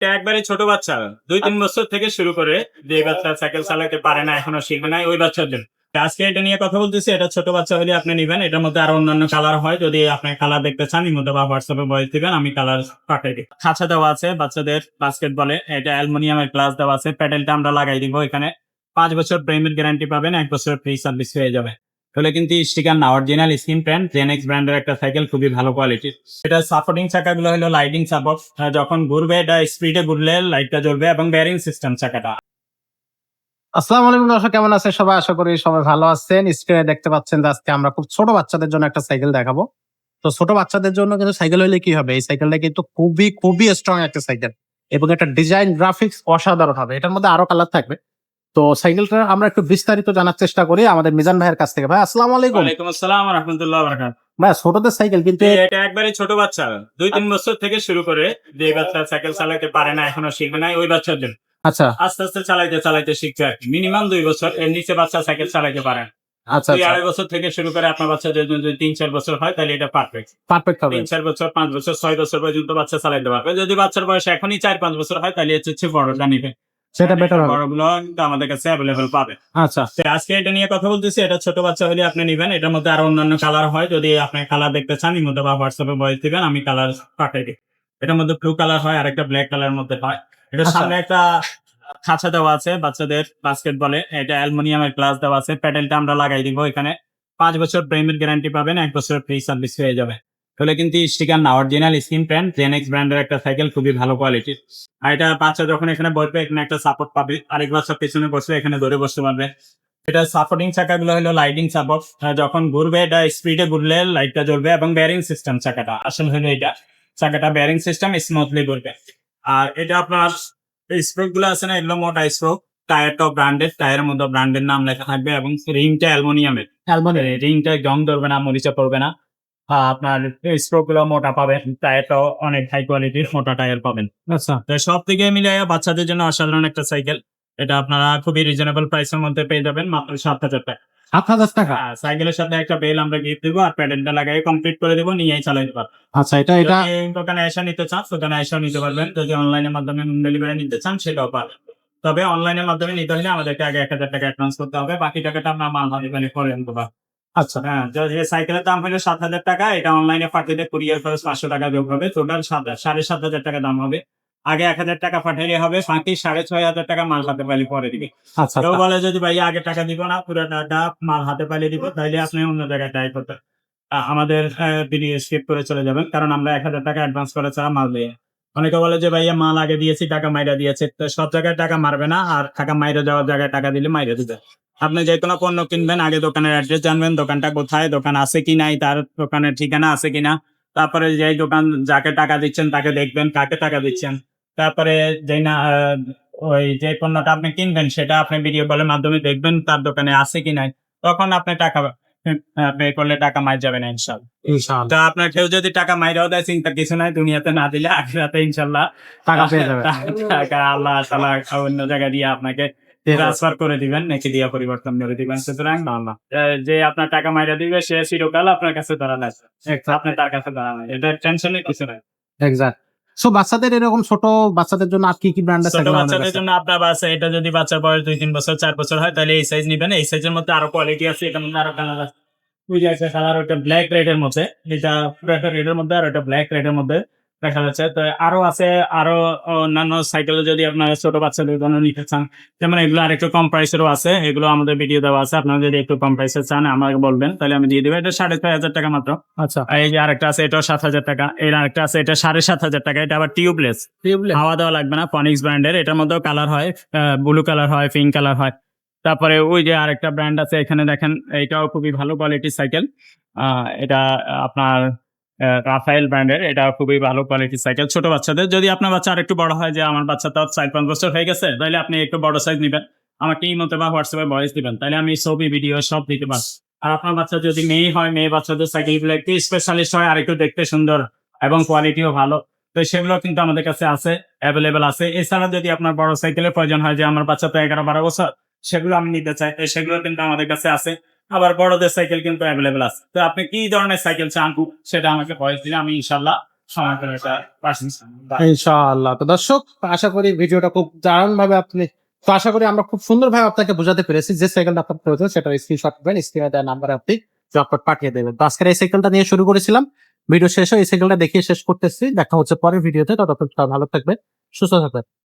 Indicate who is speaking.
Speaker 1: এটা একবারে ছোট বাচ্চা। দুই তিন বছর থেকে শুরু করে যে বাচ্চা সাইকেল চালাতে পারে না এখনও শিখবে না ওই বাচ্চার জন্য আজকে এটা নিয়ে কথা বলতেছি এটা ছোট বাচ্চা হলে আপনি নিবেন এটার মধ্যে আরও অন্যান্য কালার হয়। যদি আপনি কালার দেখতে চান এর মধ্যে বা হোয়াটসঅ্যাপে বয়স দিবেন আমি কালার পাঠিয়ে দিই। খাঁচা দেওয়া আছে বাচ্চাদের বাস্কেট বলে এটা অ্যালুমিনিয়ামের গ্লাস দেওয়া আছে। প্যাডেলটা আমরা লাগাই দিব এখানে পাঁচ বছর প্রেমের গ্যারান্টি পাবেন এক বছর ফ্রি সার্ভিস হয়ে যাবে। তাহলে কিন্তু স্টিকার না অরিজিনাল স্ক্রিন প্যান্ট জেনেক্স ব্র্যান্ডের একটা সাইকেল খুবই ভালো কোয়ালিটির এটা সাপোর্টিং চাকাগুলো হলো লাইটিং সাপোর্ট যখন ঘুরবে, এটা স্পিডে ঘুরলে লাইটটা জ্বলবে এবং ব্যারিং সিস্টেম চাকাটা।
Speaker 2: আসসালামু আলাইকুম দর্শক, কেমন আছেন সবাই? আশা করি সবাই ভালো আছেন। স্ক্রিনে দেখতে পাচ্ছেন যে আজকে আমরা খুব ছোট বাচ্চাদের জন্য একটা সাইকেল দেখাবো। তো ছোট বাচ্চাদের জন্য কিন্তু সাইকেল হলে কি হবে? এই সাইকেলটা কিন্তু খুবই খুবই স্ট্রং একটা সাইকেল এবং একটা ডিজাইন গ্রাফিক্স অসাধারণ হবে। এটার মধ্যে আরও কালার থাকবে। তো সাইকেলটা আমরা একটু বিস্তারিত জানার চেষ্টা করি আমাদের মিজান ভাইয়ের কাছ থেকে। ভাই আসসালামু আলাইকুম।
Speaker 1: ওয়ালাইকুম আসসালাম রহমতুল্লাহ বরকাত
Speaker 2: ভাই ছোটদের সাইকেল কিন্তু
Speaker 1: এটা একবারে ছোট বাচ্চা। দুই তিন বছর থেকে শুরু করে যে বাচ্চা সাইকেল চালাতে পারে না এখনও শিখবে না ওই বাচ্চার জন্য
Speaker 2: আচ্ছা।
Speaker 1: আস্তে আস্তে চালাইতে চালাইতে শিখছে আর মিনিমাম দুই বছর এর নিচে বাচ্চা সাইকেল চালাতে পারে।
Speaker 2: আচ্ছা
Speaker 1: দুই
Speaker 2: আচ্ছা।
Speaker 1: আড়াই বছর থেকে শুরু করে আপনার বাচ্চা যদি তিন চার বছর হয় তাহলে এটা পারফেক্ট
Speaker 2: পারফেক্ট হবে।
Speaker 1: তিন চার বছর পাঁচ বছর ছয় বছর পর্যন্ত বাচ্চা চালাইতে পারবে। যদি বাচ্চার বয়স এখনই চার পাঁচ বছর হয় তাহলে হচ্ছে বড়টা নিবে।
Speaker 2: সেটা বেটার হবে।
Speaker 1: বড়গুলো কিন্তু আমাদের কাছে অ্যাভেলেবেল পাবে।
Speaker 2: আচ্ছা।
Speaker 1: তো আজকে এটা নিয়ে কথা বলতেছি এটা ছোট বাচ্চা হলে আপনি নিবেন এটার মধ্যে আরও অন্যান্য কালার হয়। যদি আপনি কালার দেখতে চান এর মধ্যে বা হোয়াটসঅ্যাপে বয়স দিবেন আমি কালার পাঠিয়ে দিই। এটার মধ্যে ব্লু কালার হয় আর একটা ব্ল্যাক কালার মধ্যে হয়। এটার
Speaker 2: আচ্ছা।
Speaker 1: সামনে একটা খাঁচা দেওয়া আছে বাচ্চাদের বাস্কেট বলে এটা অ্যালুমিনিয়ামের গ্লাস দেওয়া আছে। প্যাডেলটা আমরা লাগাই দিব এখানে। পাঁচ বছর প্রেমের গ্যারান্টি পাবেন এক বছর ফ্রি সার্ভিস হয়ে যাবে। তাহলে কিন্তু স্টিকার না অরিজিনাল স্ক্রিন প্যান্ট জেনেক্স ব্র্যান্ডের একটা সাইকেল খুবই ভালো কোয়ালিটির আর এটা বাচ্চা যখন এখানে বসবে, এখানে একটা সাপোর্ট পাবে। আরেক বাচ্চা পেছনে বসবে, এখানে ধরে বসতে পারবে। এটা সাপোর্টিং চাকাগুলো হলো লাইটিং সাপোর্ট যখন ঘুরবে, এটা স্পিডে ঘুরলে লাইটটা জ্বলবে এবং ব্যারিং সিস্টেম চাকাটা, আসলে হলো এটা। চাকাটা ব্যারিং সিস্টেম স্মুথলি ঘুরবে। আর এটা আপনার স্প্রোকগুলো আছে না, এগুলো মোটা স্প্রোক টায়ারটাও ব্র্যান্ডেড টায়ারের মধ্যে ব্র্যান্ডের নাম লেখা থাকবে এবং রিংটা অ্যালমোনিয়ামের।
Speaker 2: অ্যালমনি
Speaker 1: রিংটা জং ধরবে না, মরিচা পড়বে না। আপনার স্প্রোকগুলো মোটা পাবেন টায়ারটাও অনেক হাই কোয়ালিটির মোটা টায়ার পাবেন।
Speaker 2: আচ্ছা।
Speaker 1: তো সব থেকে মিলিয়ে বাচ্চাদের জন্য অসাধারণ একটা সাইকেল এটা আপনারা খুবই রিজনেবল প্রাইসের মধ্যে পেয়ে যাবেন মাত্র সাত হাজার টাকা।
Speaker 2: সাত হাজার টাকা?
Speaker 1: সাইকেলের সাথে একটা বেল আমরা গিফট দেবো আর প্যাডেলটা কমপ্লিট করে দেবো নিয়েই চালাতে পারবেন
Speaker 2: আচ্ছা এটা এটা
Speaker 1: দোকানে এসে নিতে চান দোকানে এসেও নিতে পারবেন। যদি অনলাইনের মাধ্যমে হোম ডেলিভারি নিতে চান সেটাও পারবেন তবে অনলাইনের মাধ্যমে নিতে হলে আমাদেরকে আগে এক হাজার টাকা অ্যাডভান্স করতে হবে। বাকি টাকাটা আমরা মাল ডেলিভারি করে পারব
Speaker 2: আচ্ছা।
Speaker 1: হ্যাঁ যে সাইকেলের দাম হলো সাত হাজার টাকা এটা অনলাইনে পাঠিয়ে কুরিয়ার খরচ পাঁচশো টাকা যোগ হবে। টোটাল সাত সাড়ে সাত হাজার টাকা দাম হবে। আগে এক হাজার টাকা পাঠাইলে হবে বাকি সাড়ে ছয় হাজার টাকা মাল হাতে পাইলে পরে দিবে।
Speaker 2: আচ্ছা
Speaker 1: কেউ বলে যদি ভাই আগে টাকা দিব না পুরো টাকা মাল হাতে পাইলে দিব তাইলে আপনি অন্য জায়গায় ট্রাই করতে আমাদের ভিডিও স্কিপ করে চলে যাবেন কারণ আমরা এক হাজার টাকা অ্যাডভান্স করে ছাড়া মাল দিয়ে অনেকে বলে যে, ভাইয়া, মাল আগে দিয়েছি, টাকা মাইরা দিয়েছে। তো সব জায়গায় টাকা মারবে না, আর টাকা মাইরা যাওয়ার জায়গায় টাকা দিলে মাইরা দিবে। আপনি যে কোনো পণ্য কিনবেন, আগে দোকানের অ্যাড্রেস জানবেন, দোকানটা কোথায়, দোকান আছে কি নাই, তার দোকানের ঠিকানা আছে কিনা তারপরে যে দোকান যাকে টাকা দিচ্ছেন, তাকে দেখবেন, কাকে টাকা দিচ্ছেন। তারপরে যে না ওই যে পণ্যটা আপনি কিনবেন, সেটা আপনি ভিডিও কলের মাধ্যমে দেখবেন, তার দোকানে আছে কি নাই। তখন আপনি টাকা পে করলে টাকা মার যাবে না ইনশাল্লাহ।
Speaker 2: ইনশাআল্লাহ
Speaker 1: তো আপনার কেউ যদি টাকা মাইরাও দেয় চিন্তা কিছু নাই দুনিয়াতে না দিলে আখিরাতে ইনশাল্লাহ
Speaker 2: টাকা পেয়ে যাবে।
Speaker 1: টাকা আল্লাহ তালা অন্য জায়গায় দিয়ে আপনাকে ট্রান্সফার করে দিবেন নাকি দিয়া পরিবর্তন করে দিবেন। সুতরাং না না যে আপনার টাকা মাইরা দিবে সে চিরকাল আপনার কাছে দাঁড়ানো আছে আপনি তার কাছে দাঁড়ানো এটা টেনশনের কিছু নাই।
Speaker 2: এক্সাক্ট সো বাচ্চাদের এরকম ছোট বাচ্চাদের জন্য আর কি কি ব্র্যান্ড আছে
Speaker 1: ছোট বাচ্চাদের জন্য আপনার বাসে এটা যদি বাচ্চার বয়স দুই তিন বছর চার বছর হয় তাহলে এই সাইজ নিবেন। এই সাইজের মধ্যে আরও কোয়ালিটি আছে এটার মধ্যে আরও কালার আছে। যে একটা কালার ওটা ব্ল্যাক রেড এর মধ্যে। এটা রেড এর মধ্যে আর ওটা ব্ল্যাক রেড এর মধ্যে। দেখা যাচ্ছে। তো আরও আছে আরও অন্যান্য সাইকেল যদি আপনারা ছোট বাচ্চাদের জন্য নিতে চান যেমন এগুলো আরেকটু কম প্রাইসেরও আছে এগুলো আমাদের ভিডিও দেওয়া আছে। আপনারা যদি একটু কম প্রাইসের চান আমাকে বলবেন তাহলে আমি দিয়ে দেবো। এটা সাড়ে ছয় হাজার টাকা মাত্র।
Speaker 2: আচ্ছা।
Speaker 1: এই যে আরেকটা আছে এটাও সাত হাজার টাকা। এর আরেকটা আছে এটা সাড়ে সাত হাজার টাকা। এটা আবার টিউবলেস টিউবলেস হাওয়া দেওয়া লাগবে না ফনিক্স ব্র্যান্ডের এটার মধ্যেও কালার হয় ব্লু কালার হয় পিঙ্ক কালার হয়। তারপরে ওই যে আরেকটা ব্র্যান্ড আছে এখানে দেখেন এটাও খুবই ভালো কোয়ালিটির সাইকেল এটা আপনার রাফায়েল ব্র্যান্ডের। এটা খুবই ভালো কোয়ালিটির সাইকেল ছোট বাচ্চাদের, যদি আপনার বাচ্চা আরেকটু বড় হয়, যে আমার বাচ্চা তো চার পাঁচ বছর হয়ে গেছে, তাহলে আপনি একটু বড় সাইজ নেবেন। আমাকে এই মতো বা হোয়াটসঅ্যাপে ভয়েস দিবেন, তাহলে আমি ছবি ভিডিও সব দিতে পারব। আর আপনার বাচ্চা যদি মেয়ে হয়, মেয়ে বাচ্চাদের সাইকেলগুলো একটু স্পেশালিস্ট হয়, আর একটু দেখতে সুন্দর এবং কোয়ালিটিও ভালো, তো সেগুলো কিন্তু আমাদের কাছে আছে অ্যাভেলেবেল আছে। এছাড়া যদি আপনার বড় সাইকেলের প্রয়োজন হয়, যে আমার বাচ্চা তো এগারো, বারো বছর, সেগুলো আমি নিতে চাই, তো সেগুলো কিন্তু আমাদের কাছে আছে। আবার বড়দের সাইকেল কিন্তু অ্যাভেলেবেল আছে। তো আপনি কি ধরনের সাইকেল চান সেটা আমাকে ভয়েস দিলে আমি ইনশাল্লাহ
Speaker 2: ইনশাআল্লাহ। তো দর্শক, আশা করি ভিডিওটা খুব দারুণ ভাবে আপনি তো আশা করি আমরা খুব সুন্দর ভাবে আপনাকে বোঝাতে পেরেছি যে সাইকেলটা আপনার প্রয়োজন, সেটা স্ক্রিনশট করবেন স্ক্রিনে দেওয়া নাম্বারে আপনি জটপট পাঠিয়ে দেবেন। তো আজকের এই সাইকেলটা নিয়ে শুরু করেছিলাম। ভিডিও শেষে এই সাইকেলটা দেখিয়ে শেষ করতেছি। দেখা হচ্ছে পরের ভিডিওতে। ততক্ষণ ভালো থাকবে সুস্থ থাকবেন।